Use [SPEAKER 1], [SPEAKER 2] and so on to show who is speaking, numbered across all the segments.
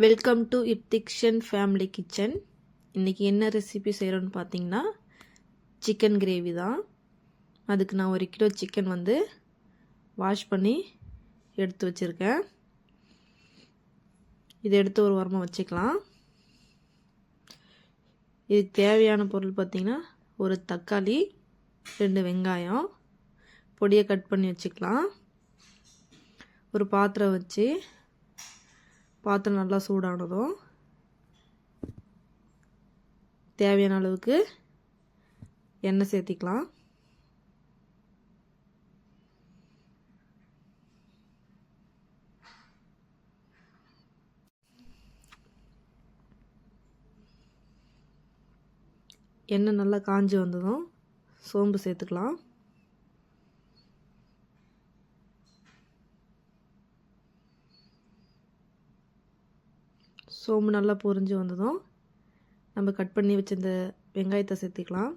[SPEAKER 1] Welcome to இப்திக்ஷன் family kitchen இன்றைக்கி என்ன ரெசிபி செய்கிறோன்னு பார்த்தீங்கன்னா சிக்கன் கிரேவி தான். அதுக்கு நான் ஒரு கிலோ சிக்கன் வந்து வாஷ் பண்ணி எடுத்து வச்சுருக்கேன். இதை எடுத்து ஒரு வாரமாக வச்சுக்கலாம். இதுக்கு தேவையான பொருள் பார்த்திங்கன்னா ஒரு தக்காளி ரெண்டு வெங்காயம் பொடியை கட் பண்ணி வச்சுக்கலாம். ஒரு பாத்திரம் வச்சு பாத்திரம் நல்லா சூடானதும் தேவையான அளவுக்கு எண்ணெய் சேர்த்திக்கலாம். எண்ணெய் நல்லா காஞ்சி வந்ததும் சோம்பு சேர்த்துக்கலாம். சோம்பு நல்லா பொரிஞ்சு வந்ததும் நம்ம கட் பண்ணி வச்சிருந்த வெங்காயத்தை சேர்த்திக்கலாம்.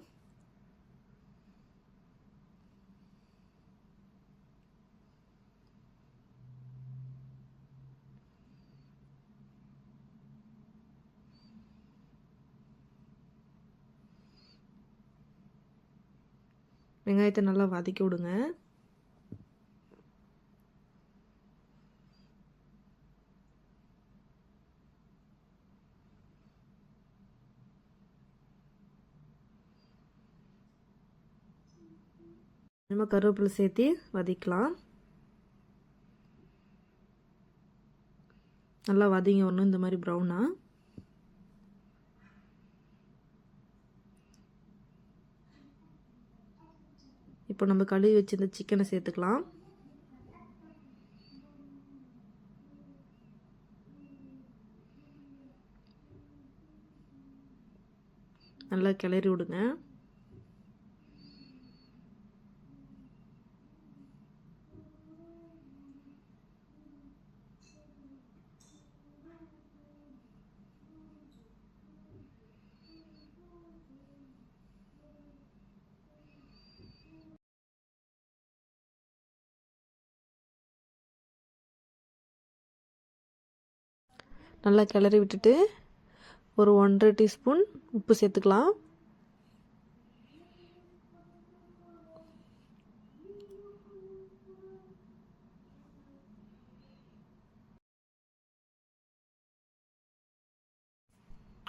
[SPEAKER 1] வெங்காயத்தை நல்லா வதக்கி விடுங்க. நம்ம கருவேப்பிலை சேர்த்து வதக்கலாம். நல்லா வதங்க ஒன்றும் இந்த மாதிரி ப்ரௌனாக இப்போ நம்ம கழுவி வச்சிருந்த சிக்கனை சேர்த்துக்கலாம். நல்லா கிளறி விடுங்க. நல்லா கிளறி விட்டுட்டு ஒரு ஒன்றரை டீஸ்பூன் உப்பு சேர்த்துக்கலாம்.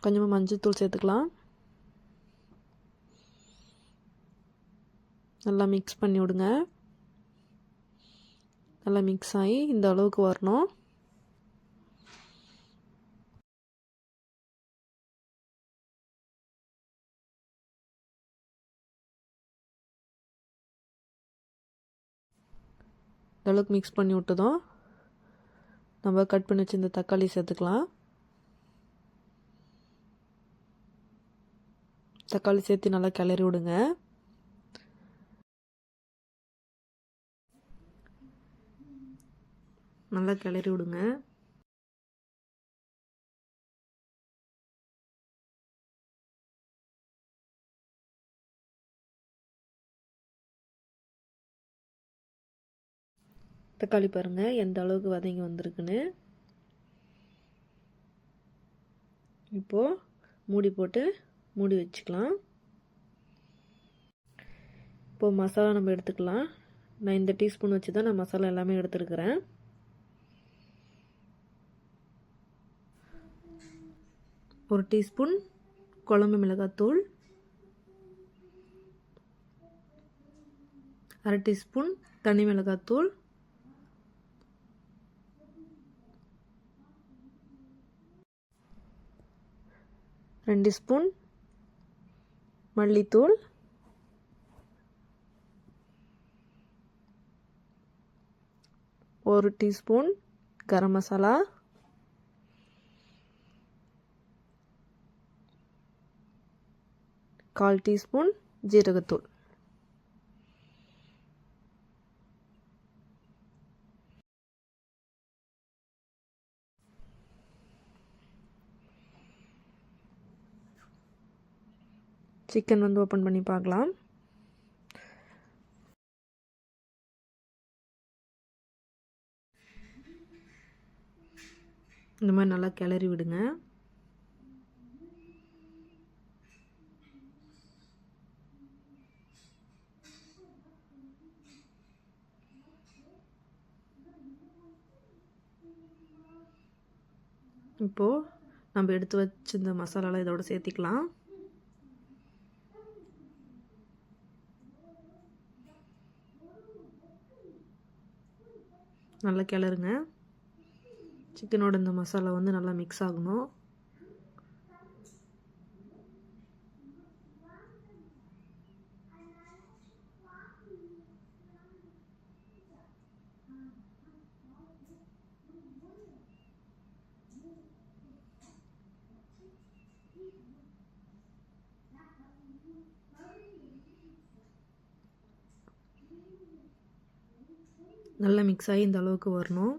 [SPEAKER 1] கொஞ்சமாக மஞ்சள் தூள் சேர்த்துக்கலாம். நல்லா மிக்ஸ் பண்ணி விடுங்க. நல்லா மிக்ஸ் ஆகி இந்த அளவுக்கு வரணும். அளவுக்கு மிக்ஸ் பண்ணி விட்டதும். நம்ம கட் பண்ணி வச்சு இந்த தக்காளி சேர்த்துக்கலாம். தக்காளி சேர்த்து நல்லா கிளறி விடுங்க. நல்லா கிளறி விடுங்க. தக்காளி பாருங்கள் எந்த அளவுக்கு வதங்கி வந்திருக்குன்னு. இப்போது மூடி போட்டு மூடி வச்சுக்கலாம். இப்போது மசாலா நம்ம எடுத்துக்கலாம். நான் இந்த டீஸ்பூன் வச்சு தான் நான் மசாலா எல்லாமே எடுத்துருக்கிறேன். ஒரு டீஸ்பூன் குழம்பு மிளகாத்தூள். அரை டீஸ்பூன் தனி மிளகாத்தூள். ரெண்டு ஸ்பூன் மல்லித்தூள். ஒரு டீஸ்பூன் கரம் மசாலா. கால் டீஸ்பூன் ஜீரகத்தூள். சிக்கன் வந்து ஓப்பன் பண்ணி பார்க்கலாம். இந்த மாதிரி நல்லா கிளறி விடுங்க. இப்போது நம்ம எடுத்து வச்சு இந்த மசாலாலாம் இதோட சேர்த்திக்கலாம். நல்லா கிளறுங்க. சிக்கனோட இந்த மசாலா வந்து நல்லா மிக்ஸ் ஆகணும். நல்லா மிக்ஸ் ஆகி இந்த அளவுக்கு வரணும்.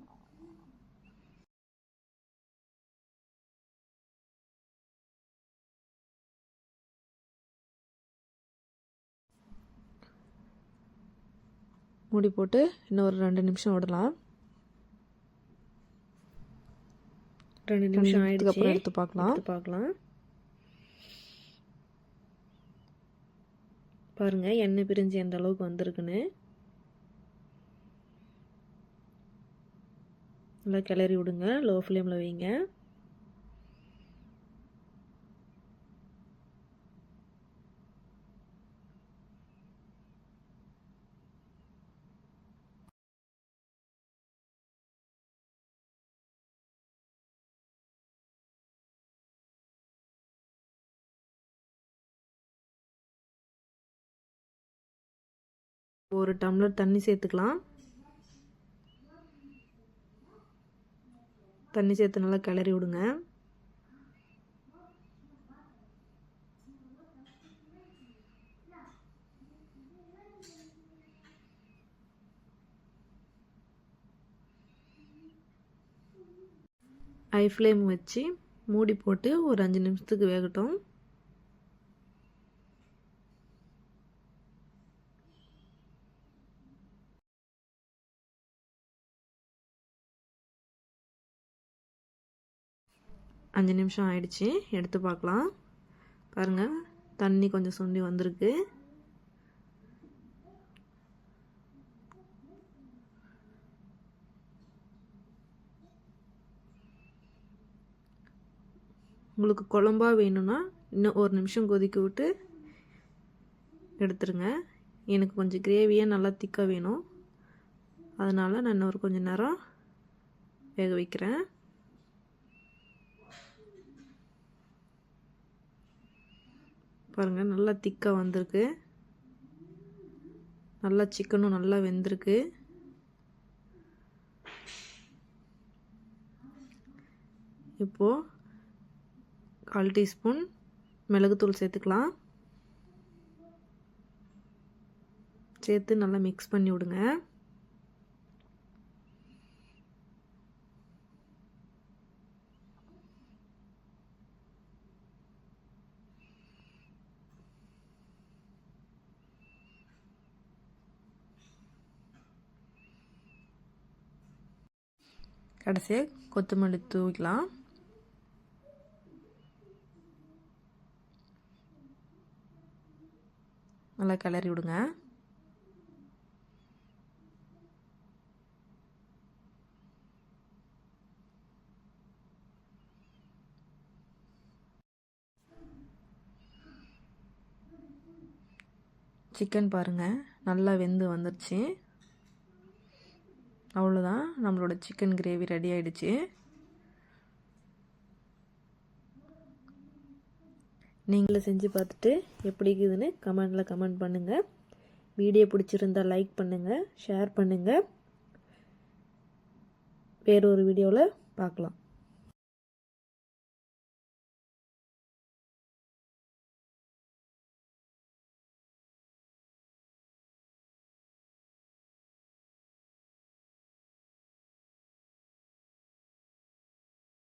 [SPEAKER 1] மூடி போட்டு இன்னும் ஒரு ரெண்டு நிமிஷம் விடலாம். ரெண்டு நிமிஷம் ஆயிடுச்சு. அப்புறம் எடுத்து பார்க்கலாம். பார்க்கலாம். பாருங்கள் எண்ணெய் பிரிஞ்சு எந்த அளவுக்கு வந்திருக்குன்னு. நல்லா கிளறி விடுங்க. லோ ஃப்ளேமில் வைங்க. ஒரு டம்ளர் தண்ணி சேர்த்துக்கலாம். தண்ணி சேர்த்து நல்லா கிளறி விடுங்க. ஐ ஃப்ளேம் வச்சு மூடி போட்டு ஒரு அஞ்சு நிமிஷத்துக்கு வேகட்டும். அஞ்சு நிமிஷம் ஆயிடுச்சு. எடுத்து பார்க்கலாம். பாருங்கள் தண்ணி கொஞ்சம் சுண்டி வந்திருக்கு. உங்களுக்கு குழம்பா வேணும்னா இன்னும் ஒரு நிமிஷம் கொதிக்க விட்டு எடுத்துருங்க. எனக்கு கொஞ்சம் கிரேவியாக நல்லா திக்காக வேணும். அதனால் நான் இன்னொரு கொஞ்சம் நேரம் வேக வைக்கிறேன். பாருங்கள் நல்லா திக்காக வந்திருக்கு. நல்லா சிக்கனும் நல்லா வெந்திருக்கு. இப்போது கால் டீஸ்பூன் மிளகுத்தூள் சேர்த்துக்கலாம். சேர்த்து நல்லா மிக்ஸ் பண்ணி விடுங்க. கடைசியாக கொத்தமல்லி தூவிக்கலாம். நல்லா கிளறி விடுங்க. சிக்கன் பாருங்கள் நல்லா வெந்து வந்துருச்சு. அவ்வளோதான் நம்மளோட சிக்கன் கிரேவி ரெடி ஆகிடுச்சு நீங்களும் செஞ்சு பார்த்துட்டு எப்படி இருக்குதுன்னு கமெண்டில் கமெண்ட் பண்ணுங்கள் வீடியோ பிடிச்சிருந்தா லைக் பண்ணுங்கள் ஷேர் பண்ணுங்கள் வேறொரு வீடியோவில் பார்க்கலாம்.